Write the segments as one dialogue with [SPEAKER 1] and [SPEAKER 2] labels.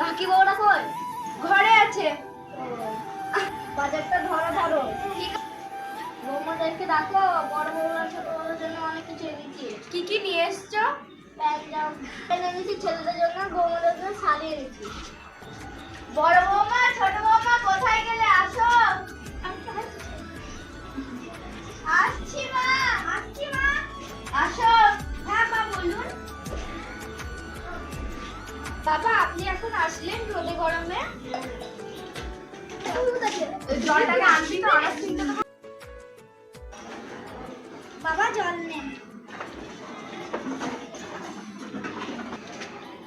[SPEAKER 1] কাকি বউরা কই? ঘরে আছে। বাজারটা ধরা ধরো। ঠিক বৌমাদেরকে ডাকো বড় বৌমার ছোট বউমার জন্য অনেক কিছু এনেছি।
[SPEAKER 2] কি কি নিয়ে এসছো?
[SPEAKER 1] প্যান্ট জামা এনেছি ছেলেদের জন্য বৌমাদের জন্য শাড়ি এনেছি।
[SPEAKER 2] বড় বউ বাবা আপনি এখন আসলেন রোদে গরমে? জলটাকে আনবি তো অনেক চিন্তা
[SPEAKER 1] বাবা জল নেন।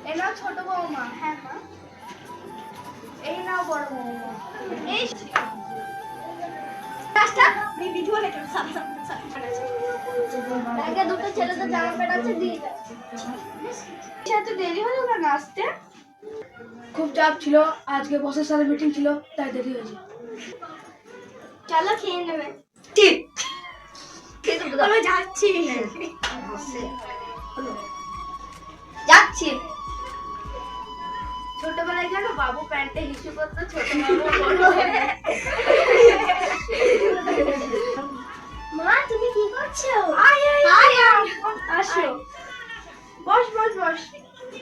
[SPEAKER 2] এই নাও ছোট বৌমা।
[SPEAKER 1] হ্যাঁ মা।
[SPEAKER 2] এই নাও বড় বৌমা।
[SPEAKER 1] এই দুটো ছেলেদের জামা প্যান্ট আছে দিয়ে যাও
[SPEAKER 2] এত দেরি হলো কেন আসতে?
[SPEAKER 3] খুব চাপ ছিল আজকে বসের সাথে মিটিং ছিল তাই দেরি হয়েছে।
[SPEAKER 1] চলো খেয়ে নেবে।
[SPEAKER 2] ঠিক।
[SPEAKER 1] আমি যাচ্ছি।
[SPEAKER 2] যাচ্ছি। ছোটবেলায় জানো বাবু প্যান্টে হিসু করতো ছোট
[SPEAKER 1] মা তুমি কি করছ?